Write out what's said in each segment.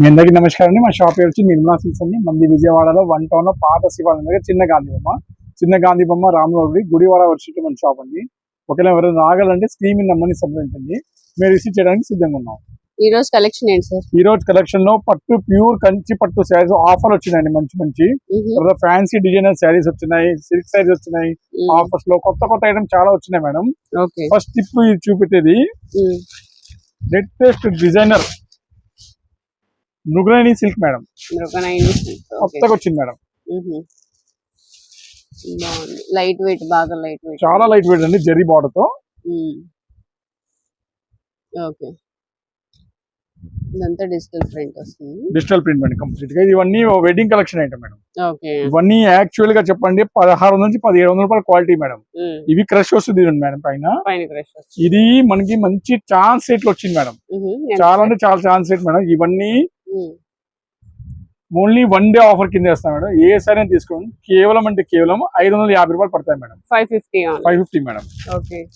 మీ అందరికీ నమస్కారం అండి. మా షాప్ వచ్చి నిర్మలా సిల్స్ అండి. మంది విజయవాడలో వన్ టౌన్లో పాత శివాలయం దగ్గర చిన్న గాంధీ బొమ్మ. చిన్న గాంధీ బొమ్మ రామనగరి గుడివాడ వర్షిట్ మన షాప్ అండి. ఒకవేళ ఎవరైనా రాగాలంటే స్క్రీన్ మీద నమ్మని సంప్రదించండి మేము రిసీవ్ చేయడానికి సిద్ధంగా ఉన్నాం. ఈ రోజు కలెక్షన్ ఏంటి సార్? ఈ రోజు కలెక్షన్లో పట్టు ప్యూర్ కంచి పట్టు శారీస్ ఆఫర్ వచ్చినాయండి. మంచి మంచి. ఫ్యాన్సీ డిజైనర్ శారీస్ వచ్చినాయి సిల్క్ శారీస్ వచ్చినాయి. ఆఫర్స్లో కొత్త కొత్త ఐటమ్ చాలా వచ్చినాయి మేడం. ఓకే. ఫస్ట్ టిప్ ఇది చూపెట్టేది. Latest designer Mrignayani silk madam. కొత్తగా వచ్చింది మేడం. లైట్ వెయిట్ బాగా లైట్ వెయిట్ చాలా లైట్ వెయిట్ అండి జెరీ బార్డర్తో. ఓకే. ఇదంతా డిజిటల్ ప్రింట్ వస్తుంది. డిజిటల్ ప్రింట్ మేడం కంప్లీట్గా. ఇవన్నీ wedding collection item madam. Okay. ఇవన్నీ యాక్చువల్గా చెప్పండి పదహారు నుంచి పదిహేడు వందల రూపాయల క్వాలిటీ మేడం. ఇవి క్రష్ వస్తుంది మేడం పైన. ఇది మనకి మంచి ఛాన్స్ రేట్లు వచ్చింది మేడం. చాలా అంటే చాలా ఛాన్స్ రేట్ మేడం. ఇవన్నీ ఓన్లీ వన్ డే ఆఫర్ కింద వేస్తాం మేడం. ఏ సరే తీసుకోండి. కేవలం అంటే కేవలం ఐదు వందల యాభై రూపాయలు పడతాయి madam. Five fifty five fifty madam. Okay.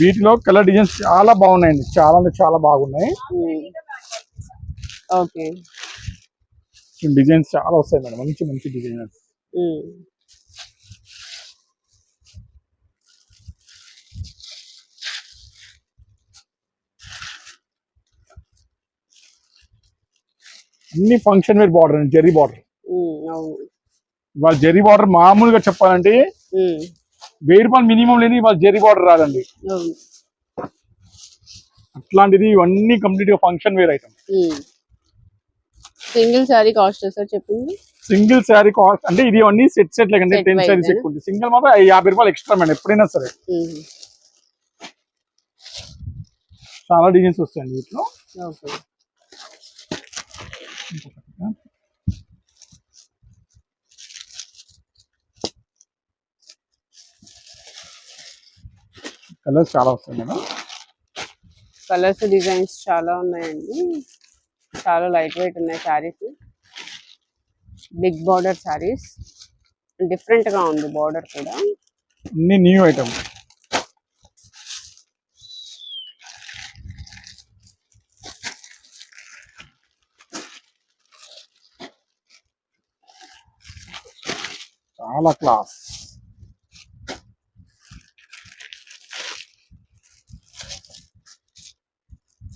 వీటిలో కలర్ డిజైన్స్ చాలా బాగున్నాయండి. చాలా అంటే చాలా బాగున్నాయి. ఓకే. డిజైన్స్ చాలా వస్తాయి మేడం. మంచి మంచి డిజైనర్స్. అన్ని ఫంక్షన్ వేర్ బార్డర్ అండి జెరీ బార్డర్ అవును. ఇవాళ జెరీ బార్డర్ మామూలుగా చెప్పాలంటే వెయ్యి రూపాయలు మినిమం లేని ఇవాళ జెరీ బార్డర్ రాదండి. అట్లాంటిది ఇవన్నీ కంప్లీట్గా function wear item single sari cost sir చెప్పింది? సింగిల్ శారీ కాస్ట్ అంటే ఇది అన్ని సెట్ సెట్ లేకండి టెన్ శారీస్? ఎక్కువ ఉంటుంది సింగిల్ మాత్రం యాభై రూపాయలు ఎక్స్ట్రా మేడం ఎప్పుడైనా సరే. చాలా డిజైన్స్ వస్తాయండి వీటిలో. కలర్స్ చాలా వస్తాయి మేడం. కలర్స్ డిజైన్స్ చాలా ఉన్నాయండి. చాలా లైట్ వెయిట్ ఉన్నాయి శారీస్. Big border saris. డిఫరెంట్గా ఉంది బార్డర్ కూడా. అన్ని న్యూ ఐటమ్ చాలా క్లాస్.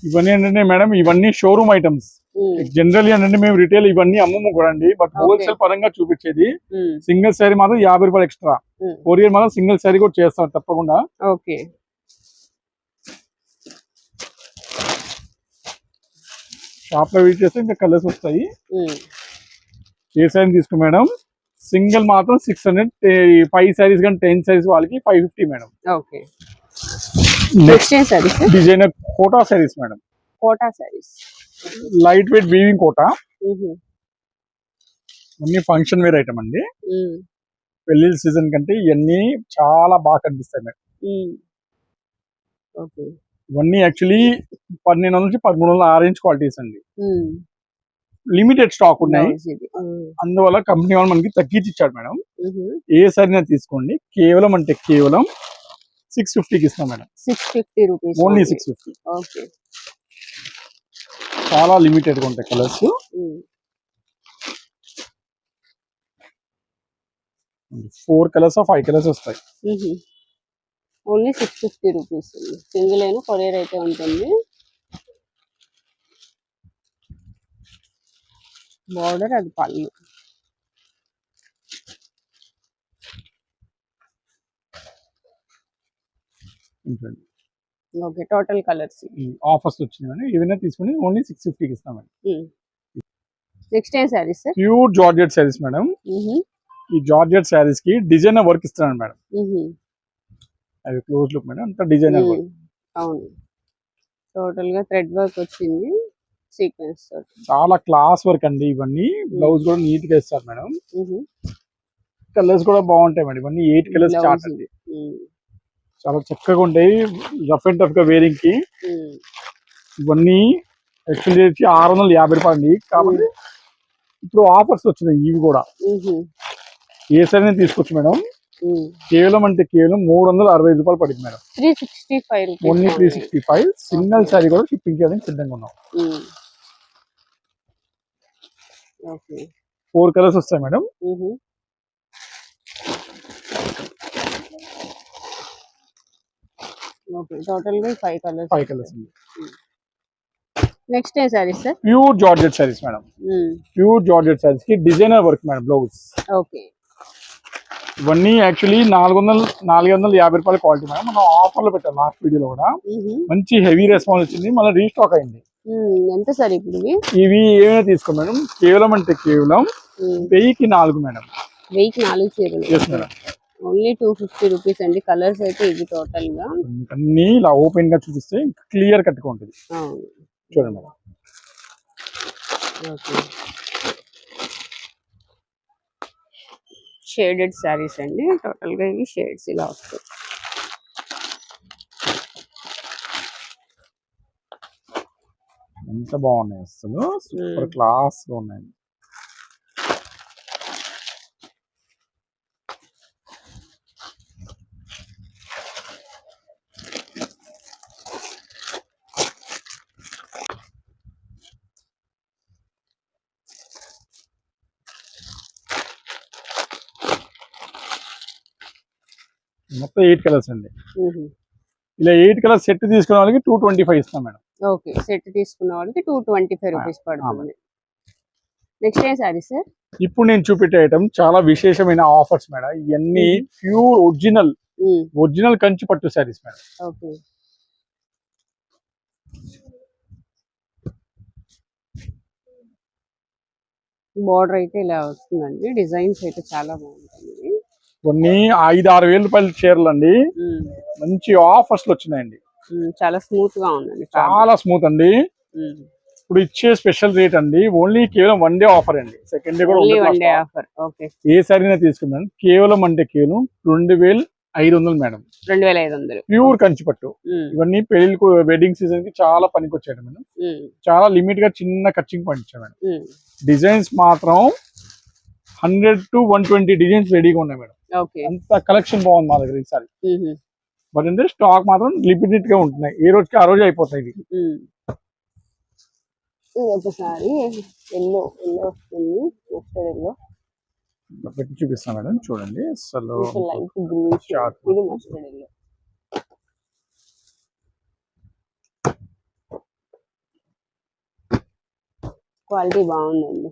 ఇవన్నీ ఏంటంటే మేడం ఇవన్నీ షోరూమ్ ఐటమ్స్ జనరల్ ఏంటంటే మేము రిటైల్ ఇవన్నీ అమ్మము కూడా అండి బట్. హోల్సేల్ పరంగా చూపించేది సింగిల్ శారీ మాత్రం యాభై రూపాయలు ఎక్స్ట్రా కొరియర్ మాత్రం సింగిల్ శారీ కూడా చేస్తాం తప్పకుండా. ఓకే షాప్లో విజిట్ చేస్తే ఇంకా కలర్స్ వస్తాయి. ఏ శారీ తీసుకో మేడం. సింగిల్ మాత్రం సిక్స్ హండ్రెడ్ ఫైవ్ శారీస్ కానీ టెన్ శారీస్ వాళ్ళకి five fifty madam. Okay. Next designer Kota saris madam. Kota saris. Light weight weaving Kota. అన్ని ఫంక్షన్ వేర్ ఐటమ్ అండి. పెళ్ళిళ్ళ సీజన్ కంటే ఇవన్నీ చాలా బాగా కనిపిస్తాయి మేడం. ఓకే. ఇవన్నీ యాక్చువల్లీ పన్నెండు వందల నుంచి పదమూడు వందల ఆరెంజ్ క్వాలిటీస్ అండి. లిమిటెడ్ స్టాక్ ఉన్నాయి. అందువల్ల కంపెనీ వాళ్ళు మనకి తగ్గించి ఇచ్చాడు మేడం ఏ సరైనా తీసుకోండి. కేవలం అంటే కేవలం సిక్స్ ఫిఫ్టీకి ఇస్తాం madam. Six fifty rupees only six fifty okay చాలా లిమిటెడ్గా ఉంటాయి colours four colours five colours వస్తాయి. Only six fifty rupees single అయినా కొరియర్ అయితే ఉంటుంది. బార్డర్ అది పళ్ళు. Okay total colours. ఆఫర్స్ వచ్చినాయి ఏదైనా తీసుకుని ఓన్లీ సిక్స్ ఫిఫ్టీకి ఇస్తాం మేడం నెక్స్ట్ ఏం saris sir? Pure georgette saris madam. ఈ జార్జెట్ శారీస్కి డిజైనర్ వర్క్ ఇస్తున్నాను మేడం. అవి క్లోజ్ లుక్ మేడం అంత డిజైనర్ వర్క్. అవును. టోటల్గా థ్రెడ్ వర్క్ వచ్చింది. సీక్వెన్స్ చాలా క్లాస్ వర్క్ అండి ఇవన్నీ. బ్లౌజ్ కూడా నీట్గా ఇస్తారు మేడం. కలర్స్ కూడా బాగుంటాయి మేడం. ఇవన్నీ ఎయిట్ కలర్స్ చార్ట్ అండి. చాలా చక్కగా ఉంటాయి. రఫ్ అండ్ టఫ్గా వేరింగ్కి. ఇవన్నీ యాక్చువల్లీ వచ్చి ఆరు వందల యాభై రూపాయలు అండి. కాబట్టి ఇప్పుడు ఆఫర్స్ వచ్చినాయి ఇవి కూడా. ఏ సరైన తీసుకోవచ్చు మేడం. కేవలం అంటే కేవలం మూడు వందల అరవై రూపాయలు పడింది madam. Three sixty five only three sixty five. Single sari కూడా షిప్పింగ్ చేయడానికి సిద్ధంగా ఉన్నాం. ఫోర్ కలర్స్ వస్తాయి మేడం. టోటల్గా five colours five colours next ఏ sir? Pure georgette saris madam. Pure georgette సారీస్కి designer work madam blouse. Okay. ఇవన్నీ actually నాలుగు వందల నాలుగు వందల యాభై రూపాయల క్వాలిటీ మేడం. మనం ఆఫర్లో పెట్టాం లాస్ట్ వీడియోలో కూడా. మంచి హెవీ రెస్పాన్స్ వచ్చింది. మళ్ళీ రీస్టాక్ అయింది. ఎంత సార్ ఇప్పుడు ఇవి? ఏమైనా తీసుకో మేడం? కేవలం అంటే కేవలం వెయ్యికి నాలుగు మేడం. వెయ్యికి నాలుగు చీరలు ఓన్లీ టూ ఫిఫ్టీ రూపీస్ అండి. కలర్స్ అయితే ఇవి టోటల్గా. అన్ని ఇలా ఓపెన్గా చూపిస్తే క్లియర్ కట్గా ఉంటుంది. చూడండి మేడం. షేడెడ్ శారీస్ అండి. టోటల్గా ఇవి షేడ్స్ ఇలా వస్తాయి. ఎంత బాగున్నాయి అసలు. సూపర్ క్లాస్గా ఉన్నాయి. మొత్తం ఎయిట్ కలర్స్ అండి. ఇలా ఎయిట్ కలర్స్ సెట్ తీసుకునే వాళ్ళకి టూ ట్వంటీ ఫైవ్ ఇస్తాం మేడం. ఓకే సెట్ తీసుకున్న వాళ్ళకి టూ ట్వంటీ ఫైవ్ రూపీస్ పడుతుంది. నెక్స్ట్ ఏం శారీ సార్? ఇప్పుడు నేను చూపెట్టే ఐటమ్ చాలా విశేషమైన ఆఫర్స్ మేడం. ఇవన్నీ ప్యూర్ ఒరిజినల్ ఒరిజినల్ కంచి పట్టు శారీస్ మేడం. ఓకే. బార్డర్ అయితే ఇలా వస్తుందండి. డిజైన్స్ అయితే చాలా బాగుంటుంది. కొన్ని ఐదు ఆరు వేల రూపాయల చీరలు అండి మంచి ఆఫర్స్ వచ్చినాయండి. చాలా స్మూత్గా ఉందండి చాలా స్మూత్ అండి. ఇప్పుడు ఇచ్చే స్పెషల్ రేట్ అండి ఓన్లీ కేవలం వన్ డే ఆఫర్ అండి. సెకండ్ డే కూడా. ఆఫర్ ఓకే ఏ సారీనా తీసుకున్నాను? కేవలం అంటే కేవలం రెండు వేలు ఐదు వందలు మేడం. రెండు వేల ఐదు వందలు. ప్యూర్ కంచి పట్టు ఉమ్, ఇవన్నీ పెళ్ళికి వెడ్డింగ్ సీజన్కి చాలా పనికి వచ్చాడు మేడం చాలా లిమిట్గా చిన్న కచ్చింగ్ పండించాం మేడం. డిజైన్స్ మాత్రం hundred to one twenty designs రెడీగా ఉన్నాయి మేడం. అంత కలెక్షన్ బాగుంది మా దగ్గర ఈసారి బట్ అంటే స్టాక్ మాత్రం లిమిటెడ్గా ఉంటున్నాయి. ఏ రోజుకి ఆ రోజు అయిపోతాయి ఇవి. ఒకసారి ఎల్లో ఎల్లో వస్తుంది ఎల్లో పెట్టి చూపిస్తాను మేడం చూడండి. అసలు లైట్ గ్రీన్ Sharp. ఇది మస్టర్డ్ ఎల్లో క్వాలిటీ బాగుందండి.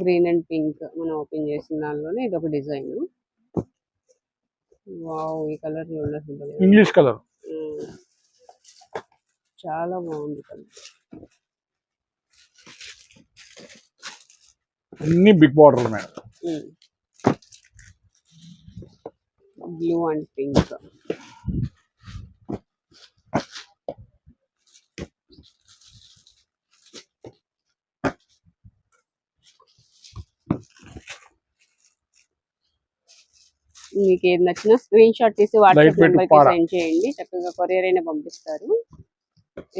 గ్రీన్ అండ్ పింక్ మనం ఓపెన్ చేసిన దానిలోనే ఇది ఒక డిజైన్. వావ్ ఈ కలర్. English colour. చాలా బాగుంది కలర్. అన్ని big border madam blue and pink. మీకు ఏది నచ్చినా స్క్రీన్ షాట్ తీసి వాట్సాప్ Lightweight నెంబర్కి పాడ. సెండ్ చేయండి. చక్కగా కొరియర్ అయినా పంపిస్తారు.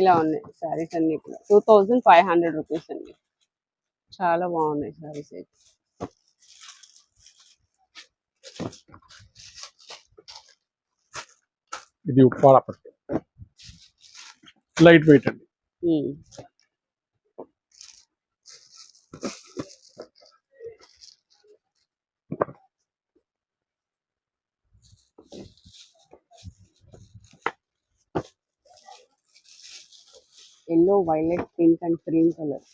ఇలా ఉన్నాయి సారీస్ అన్ని కూడా. Two thousand five hundred rupees అండి. చాలా బాగున్నాయి సారీస్ అయితే. ఇది ఉప్పాడ లైట్ వెయిట్ అండి. ఉమ్. Yellow violet pink and cream colour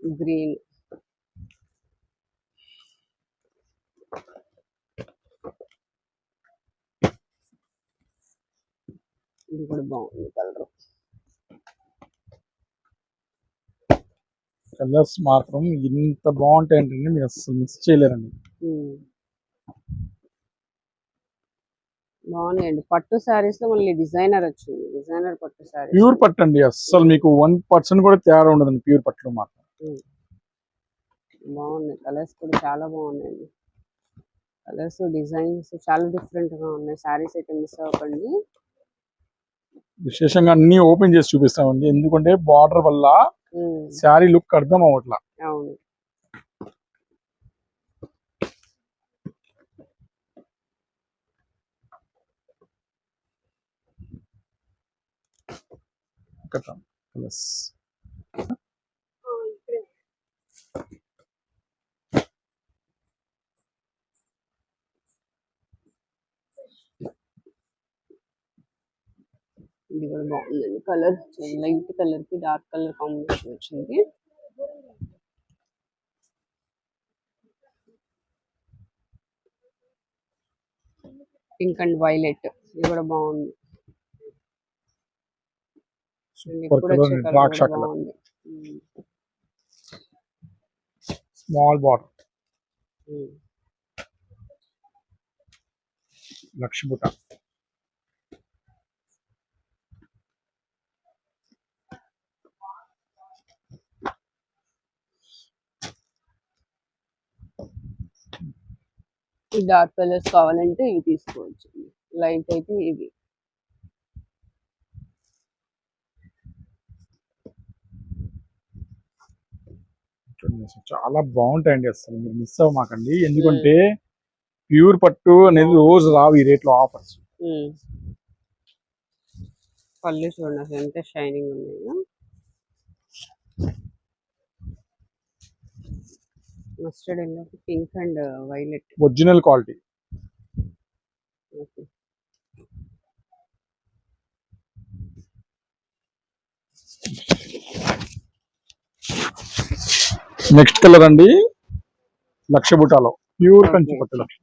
green ఇది కూడా బాగుంది కలర్. కలర్స్ మాత్రం ఇంత బాగుంటాయంటే మీరు అసలు మిస్ చేయలేరండి. బాగున్నాయండి. పట్టు సారీస్లో మళ్ళీ డిజైనర్ వచ్చింది. డిజైనర్ పట్టు సారీస్ ప్యూర్ పట్టు అండి అస్సలు. మీకు వన్ పర్సెంట్ కూడా తేడా ఉండదండి ప్యూర్ పట్టులో మాత్రం. బాగున్నాయి. కలర్స్ కూడా చాలా బాగున్నాయండి. కలర్స్ డిజైన్స్ చాలా డిఫరెంట్గా ఉన్నాయి. సారీస్ అయితే మిస్ అవ్వకండి. విశేషంగా అన్ని ఓపెన్ చేసి చూపిస్తామండి. ఎందుకంటే బార్డర్ వల్ల శారీ లుక్ అర్థం అవ్వట్లా. అవును. ప్లస్ ఇది కూడా. బాగుందండి కలర్ లైట్ కలర్కి డార్క్ కలర్ కాంబినేషన్ వచ్చింది. Pink and violet. ఇది కూడా బాగుంది. Super ఇప్పుడు colour వచ్చే and colour ద్రాక్ష కూడా colour. బాగుంది ఉమ్, స్మాల్ బార్డర్ ఉమ్. లక్ష్మీపుట ఈ డార్క్ కలర్స్ కావాలంటే ఇవి తీసుకోవచ్చు. లైట్ అయితే ఇవి. చాలా బాగుంటాయండి అసలు. మీరు మిస్ అవ్వమాకండి ఎందుకంటే ప్యూర్ పట్టు అనేది రోజు రావు ఈ రేట్లో ఆఫర్స్. పళ్ళు చూడండి అసలు ఎంత షైనింగ్ ఉన్నాయో. Mustard yellow pink and violet original quality next colour అండి లక్ష బుటాలో. ప్యూర్. కంచి పట్టు లక్ష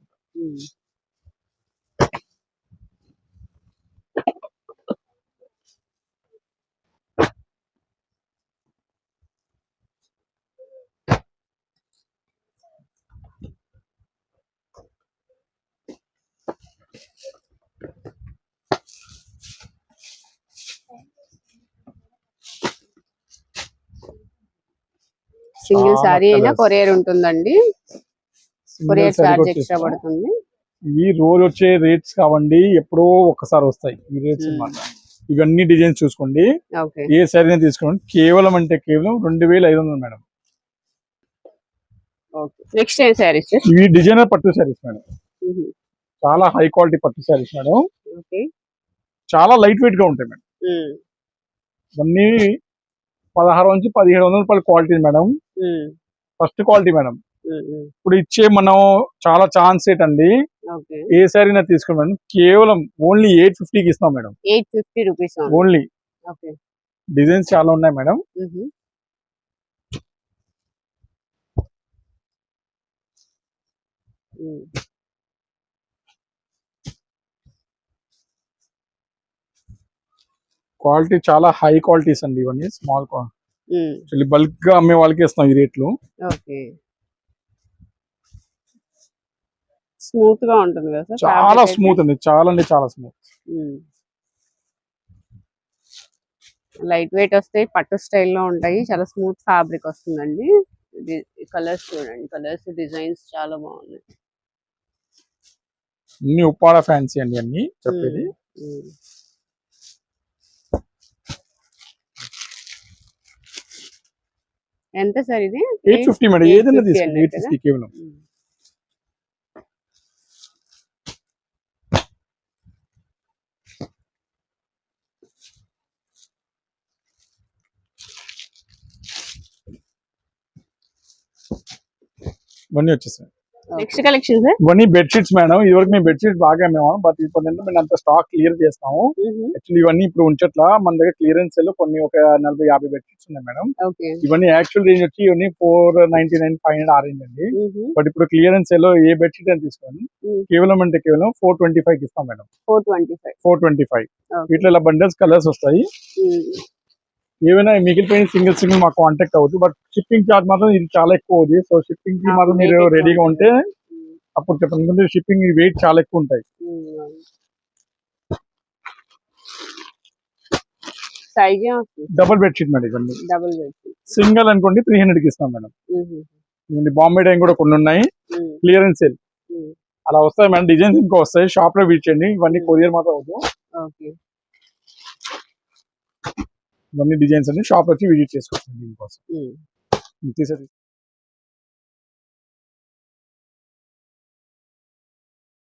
సింగిల్ శారీ అయినా. కొరియర్ ఉంటుందండి. కొరియర్ చార్జ్ ఎక్స్ట్రా పడుతుంది. ఈ రోజు వచ్చే రేట్స్ కావండి ఎప్పుడో ఒక్కసారి వస్తాయి ఈ రేట్స్. అన్నమాట ఇవన్నీ డిజైన్స్ చూసుకోండి. ఏ శారీ తీసుకోండి. కేవలం అంటే కేవలం రెండు వేల ఐదు వందలు మేడం. నెక్స్ట్ ఏం శారీస్ ఇవి డిజైనర్ పట్టు శారీస్ మేడం. చాలా హై క్వాలిటీ పట్టు శారీస్ మేడం. చాలా లైట్ వెయిట్గా ఉంటాయి మేడం. ఇవన్నీ పదహారు నుంచి పదిహేడు వందల రూపాయల quality madam. First quality madam. ఇప్పుడు ఇచ్చే మనం చాలా ఛాన్స్ ఏంటండి? ఓకే. ఏ శారీ నా తీసుకోండి మేడం కేవలం ఓన్లీ ఎయిట్ ఫిఫ్టీకి ఇస్తాం madam. Eight fifty rupees only. Designs చాలా ఉన్నాయి మేడం. క్వాలిటీ చాలా హై క్వాలిటీస్ అండి ఇవన్నీ స్మాల్ యాక్చువల్లీ బల్క్గా అమ్మే వాళ్ళకి ఇస్తాం ఈ రేట్లు. ఓకే. స్మూత్గా ఉంటుంది కదా సార్? చాలా స్మూత్ అండి. చాలా అంటే చాలా స్మూత్. లైట్ వెయిట్ వస్తాయి పట్టు స్టైల్లో ఉంటాయి. చాలా స్మూత్ ఫ్యాబ్రిక్ వస్తుందండి. కలర్స్ చూడండి. కలర్స్ డిజైన్స్ చాలా బాగున్నాయి. అన్ని ఉప్పాడ ఫ్యాన్సీ అండి అన్ని చెప్పేది. ఎంత సార్ ఇది? ఎయిట్ ఫిఫ్టీ మేడం ఏదైనా 850 తీసుకోండి ఎయిట్ ఫిఫ్టీ కేవలం. ఇవన్నీ వచ్చేసాయి. నెక్స్ట్ కలెక్షన్ సార్ ఇవన్నీ బెడ్షీట్స్ మేడం ఇదివరకు మేము బెడ్షీట్స్ బాగా అమ్మేవాం బట్ ఇప్పుడు మేము అంత స్టాక్ క్లియర్ చేస్తాము యాక్చువల్లీ ఇవన్నీ ఇప్పుడు ఉంచట్లా. మన దగ్గర క్లియరెన్స్లో కొన్ని ఒక నలభై యాభై బెడ్షీట్స్ ఉన్నాయి మేడం ఇవన్నీ యాక్చువల్ రేంజ్ వచ్చి ఇవన్నీ four ninety nine five hundred ఆ రేంజ్ అండి. బట్ ఇప్పుడు క్లియరెన్స్లో ఏ బెడ్షీట్ అని తీసుకోండి. కేవలం అంటే కేవలం ఫోర్ ట్వంటీ ఫైవ్ ఇస్తాం madam four twenty five four twenty five ఇలా బండల్స్ కలర్స్ వస్తాయి. ఏమైనా మిగిలిపోయిన సింగిల్ సింగిల్ మాకు కాంటాక్ట్ అవ్వద్దు బట్ షిప్పింగ్ చార్జ్ మాత్రం ఇది చాలా ఎక్కువ అవుతుంది సో షిప్పింగ్కి మాత్రం మీరు రెడీగా ఉంటే. అప్పుడు చెప్పండి. ఎందుకంటే షిప్పింగ్ వెయిట్ చాలా ఎక్కువ ఉంటాయి. డబుల్ బెడ్షీట్ మేడం ఇవన్నీ డబుల్ బెడ్ సింగిల్ అనుకోండి త్రీ హండ్రెడ్కి ఇస్తాం మేడం. బాంబే డైన్ కూడా కొన్ని ఉన్నాయి. క్లియరెన్స్ సేల్ అలా వస్తాయి మేడం. డిజైన్స్ ఇంకా వస్తాయి. షాప్లో వీచండి ఇవన్నీ కొరియర్ మాత్రం అవుతుంది ఓకే ఇవన్నీ డిజైన్స్ అన్ని షాప్ వచ్చి విజిట్ చేసుకోవచ్చు దీనికోసం. తీసేది